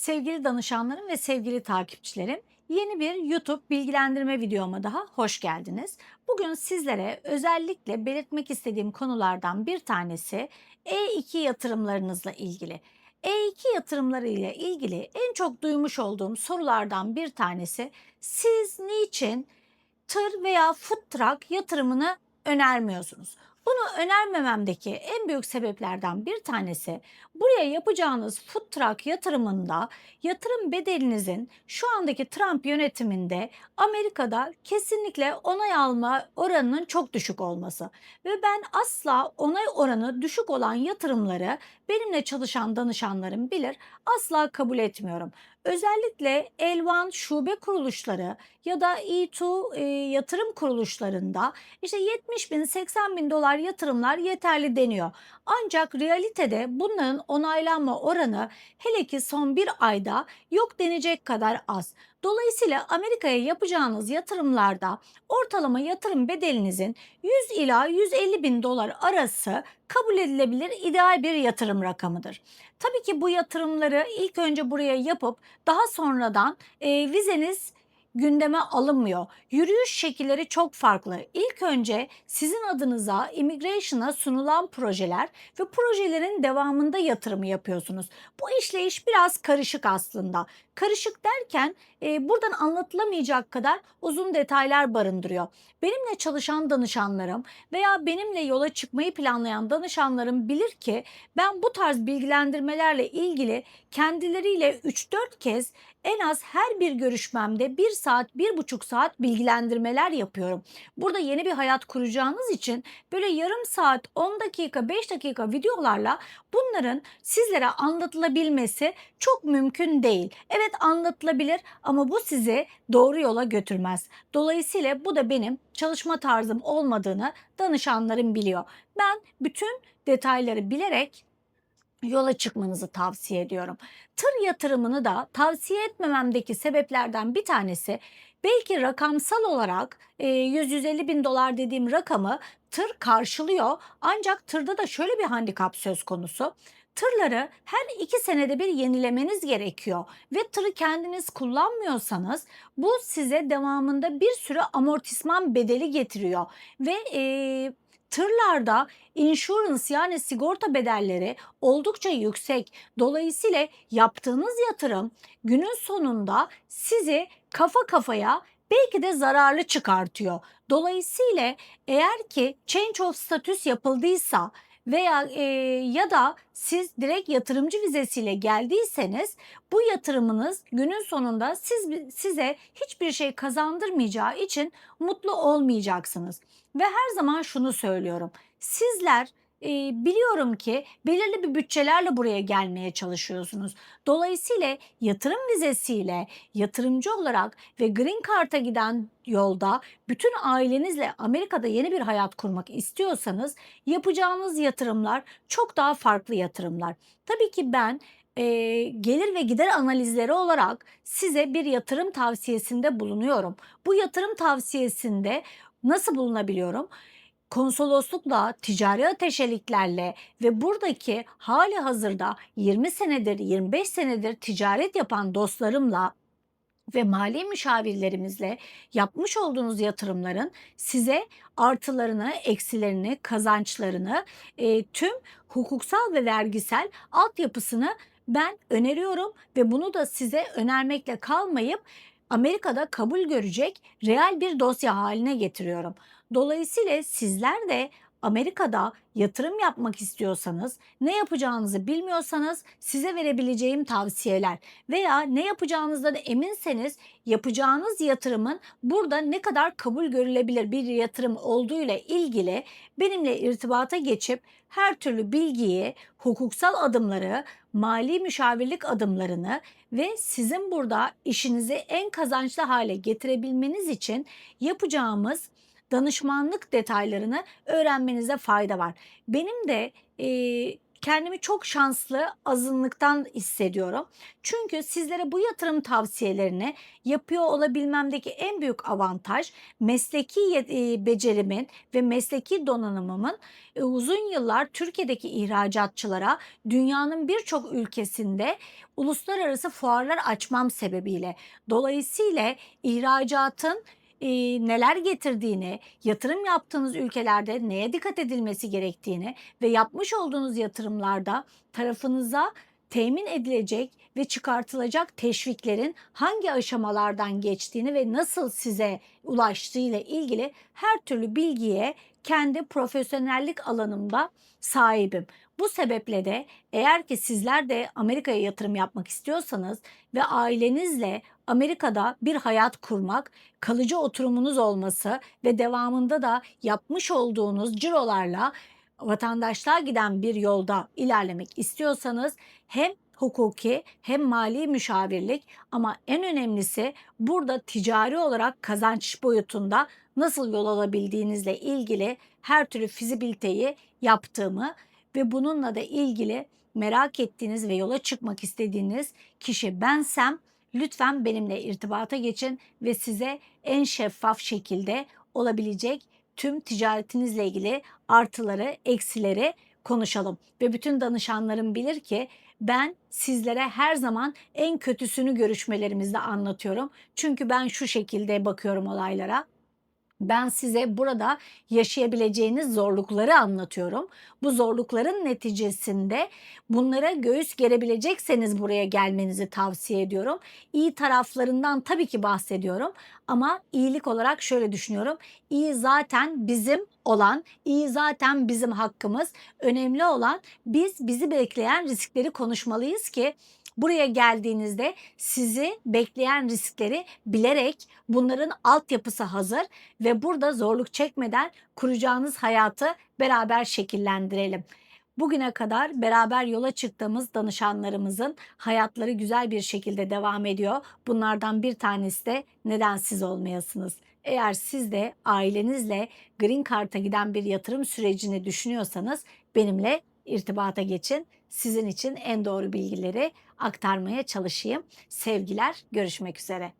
Sevgili danışanlarım ve sevgili takipçilerim, yeni bir YouTube bilgilendirme videoma daha hoş geldiniz. Bugün sizlere özellikle belirtmek istediğim konulardan bir tanesi E2 yatırımlarınızla ilgili. E2 yatırımları ile ilgili en çok duymuş olduğum sorulardan bir tanesi siz niçin tır veya food truck yatırımını önermiyorsunuz? Bunu önermememdeki en büyük sebeplerden bir tanesi buraya yapacağınız food truck yatırımında yatırım bedelinizin şu andaki Trump yönetiminde Amerika'da kesinlikle onay alma oranının çok düşük olması ve ben asla onay oranı düşük olan yatırımları benimle çalışan danışanlarım bilir asla kabul etmiyorum. Özellikle Elvan şube kuruluşları ya da E2 e, yatırım kuruluşlarında işte 70 bin 80 bin dolar yatırımlar yeterli deniyor. Ancak realitede bunların onaylanma oranı hele ki son bir ayda yok denecek kadar az. Dolayısıyla Amerika'ya yapacağınız yatırımlarda ortalama yatırım bedelinizin 100 ila 150 bin dolar arası kabul edilebilir ideal bir yatırım rakamıdır. Tabii ki bu yatırımları ilk önce buraya yapıp daha sonradan e, vizeniz gündeme alınmıyor. Yürüyüş şekilleri çok farklı. İlk önce sizin adınıza immigration'a sunulan projeler ve projelerin devamında yatırımı yapıyorsunuz. Bu işleyiş biraz karışık aslında. Karışık derken e, buradan anlatılamayacak kadar uzun detaylar barındırıyor. Benimle çalışan danışanlarım veya benimle yola çıkmayı planlayan danışanlarım bilir ki ben bu tarz bilgilendirmelerle ilgili kendileriyle 3-4 kez en az her bir görüşmemde 1 saat, 1,5 saat bilgilendirmeler yapıyorum. Burada yeni bir hayat kuracağınız için böyle yarım saat, 10 dakika, 5 dakika videolarla bunların sizlere anlatılabilmesi çok mümkün değil. Evet anlatılabilir ama bu sizi doğru yola götürmez. Dolayısıyla bu da benim çalışma tarzım olmadığını danışanlarım biliyor. Ben bütün detayları bilerek yola çıkmanızı tavsiye ediyorum. Tır yatırımını da tavsiye etmememdeki sebeplerden bir tanesi belki rakamsal olarak 100-150 bin dolar dediğim rakamı tır karşılıyor. Ancak tırda da şöyle bir handikap söz konusu. Tırları her iki senede bir yenilemeniz gerekiyor ve tırı kendiniz kullanmıyorsanız bu size devamında bir sürü amortisman bedeli getiriyor ve e, tırlarda insurance yani sigorta bedelleri oldukça yüksek. Dolayısıyla yaptığınız yatırım günün sonunda sizi kafa kafaya belki de zararlı çıkartıyor. Dolayısıyla eğer ki change of status yapıldıysa veya e, ya da siz direkt yatırımcı vizesiyle geldiyseniz bu yatırımınız günün sonunda siz size hiçbir şey kazandırmayacağı için mutlu olmayacaksınız. Ve her zaman şunu söylüyorum. Sizler e, biliyorum ki belirli bir bütçelerle buraya gelmeye çalışıyorsunuz. Dolayısıyla yatırım vizesiyle yatırımcı olarak ve Green Card'a giden yolda bütün ailenizle Amerika'da yeni bir hayat kurmak istiyorsanız yapacağınız yatırımlar çok daha farklı yatırımlar. Tabii ki ben e, gelir ve gider analizleri olarak size bir yatırım tavsiyesinde bulunuyorum. Bu yatırım tavsiyesinde nasıl bulunabiliyorum? Konsoloslukla, ticari ateşeliklerle ve buradaki hali hazırda 20 senedir, 25 senedir ticaret yapan dostlarımla ve mali müşavirlerimizle yapmış olduğunuz yatırımların size artılarını, eksilerini, kazançlarını, e, tüm hukuksal ve vergisel altyapısını ben öneriyorum ve bunu da size önermekle kalmayıp Amerika'da kabul görecek reel bir dosya haline getiriyorum. Dolayısıyla sizler de Amerika'da yatırım yapmak istiyorsanız, ne yapacağınızı bilmiyorsanız size verebileceğim tavsiyeler veya ne yapacağınızdan eminseniz yapacağınız yatırımın burada ne kadar kabul görülebilir bir yatırım olduğu ile ilgili benimle irtibata geçip her türlü bilgiyi, hukuksal adımları, mali müşavirlik adımlarını ve sizin burada işinizi en kazançlı hale getirebilmeniz için yapacağımız danışmanlık detaylarını öğrenmenize fayda var. Benim de e, kendimi çok şanslı azınlıktan hissediyorum. Çünkü sizlere bu yatırım tavsiyelerini yapıyor olabilmemdeki en büyük avantaj mesleki e, becerimin ve mesleki donanımımın e, uzun yıllar Türkiye'deki ihracatçılara dünyanın birçok ülkesinde uluslararası fuarlar açmam sebebiyle. Dolayısıyla ihracatın e, neler getirdiğini, yatırım yaptığınız ülkelerde neye dikkat edilmesi gerektiğini ve yapmış olduğunuz yatırımlarda tarafınıza temin edilecek ve çıkartılacak teşviklerin hangi aşamalardan geçtiğini ve nasıl size ulaştığıyla ilgili her türlü bilgiye kendi profesyonellik alanımda sahibim. Bu sebeple de eğer ki sizler de Amerika'ya yatırım yapmak istiyorsanız ve ailenizle Amerika'da bir hayat kurmak, kalıcı oturumunuz olması ve devamında da yapmış olduğunuz cirolarla vatandaşlığa giden bir yolda ilerlemek istiyorsanız hem hukuki hem mali müşavirlik ama en önemlisi burada ticari olarak kazanç boyutunda nasıl yol alabildiğinizle ilgili her türlü fizibiliteyi yaptığımı ve bununla da ilgili merak ettiğiniz ve yola çıkmak istediğiniz kişi bensem lütfen benimle irtibata geçin ve size en şeffaf şekilde olabilecek tüm ticaretinizle ilgili artıları, eksileri konuşalım. Ve bütün danışanlarım bilir ki ben sizlere her zaman en kötüsünü görüşmelerimizde anlatıyorum. Çünkü ben şu şekilde bakıyorum olaylara. Ben size burada yaşayabileceğiniz zorlukları anlatıyorum. Bu zorlukların neticesinde bunlara göğüs gerebilecekseniz buraya gelmenizi tavsiye ediyorum. İyi taraflarından tabii ki bahsediyorum ama iyilik olarak şöyle düşünüyorum. İyi zaten bizim olan, iyi zaten bizim hakkımız. Önemli olan biz bizi bekleyen riskleri konuşmalıyız ki buraya geldiğinizde sizi bekleyen riskleri bilerek bunların altyapısı hazır ve burada zorluk çekmeden kuracağınız hayatı beraber şekillendirelim. Bugüne kadar beraber yola çıktığımız danışanlarımızın hayatları güzel bir şekilde devam ediyor. Bunlardan bir tanesi de neden siz olmayasınız? Eğer siz de ailenizle Green Card'a giden bir yatırım sürecini düşünüyorsanız benimle irtibata geçin. Sizin için en doğru bilgileri aktarmaya çalışayım. Sevgiler, görüşmek üzere.